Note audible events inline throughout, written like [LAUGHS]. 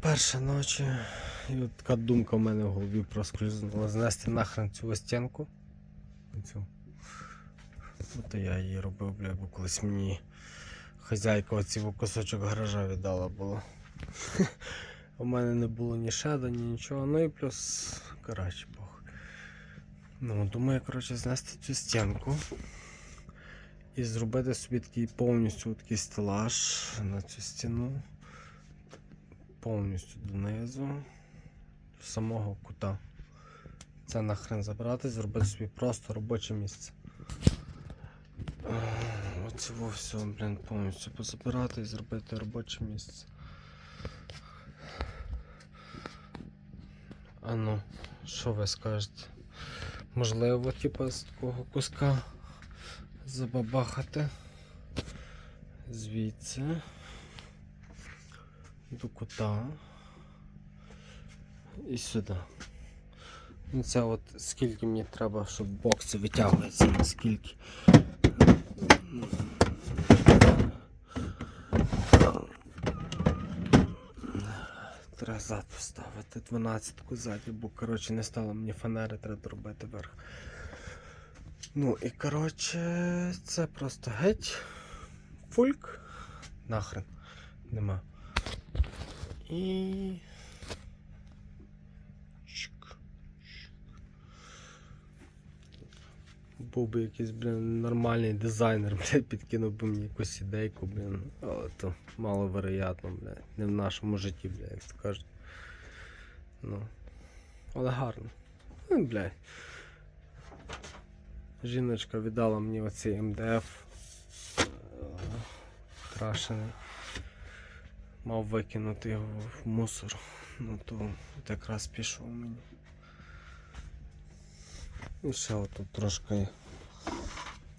Перша ночі. І от така думка в мене в голові проскользнула. Знести нахрен цю стінку. Цю. От я її робив, бля, бо колись мені хазяйка оці кусочок гаража віддала було. У мене не було ні шеда, ні нічого. Ну і плюс, коротше, Бог. Ну, думаю, коротше, знести цю стінку і зробити собі такий повністю такий стелаж на цю стіну. Повністю донизу, до самого кута. Це нахрен забрати, зробити собі просто робоче місце. Оце все, блін, повністю позабирати і зробити робоче місце. А ну, що ви скажете? Можливо, типа з такого куска забабахати звідси до кута і сюди. Ну це от скільки мені треба, щоб бокси витягуються, наскільки. Треба зад поставити 12-ку ззаді, бо коротше не стало мені фанери, треба доробити верх. Ну і коротше, це просто геть. Фульк. Нахрен. Нема. І. Був би якийсь, блін, нормальний дизайнер, [LAUGHS] блядь, підкинув би мені якусь ідейку, блін. Але то маловероятно, блядь. Не в нашому житті, блядь, як то кажуть. Ну. Але гарно. Ну, блядь. Жіночка віддала мені оцей МДФ е, крашений. Мав викинути його в мусор. Ну то якраз пішов мені. І ще отут трошки.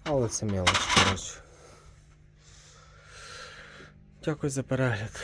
Але це мелоч, коротше. Дякую за перегляд.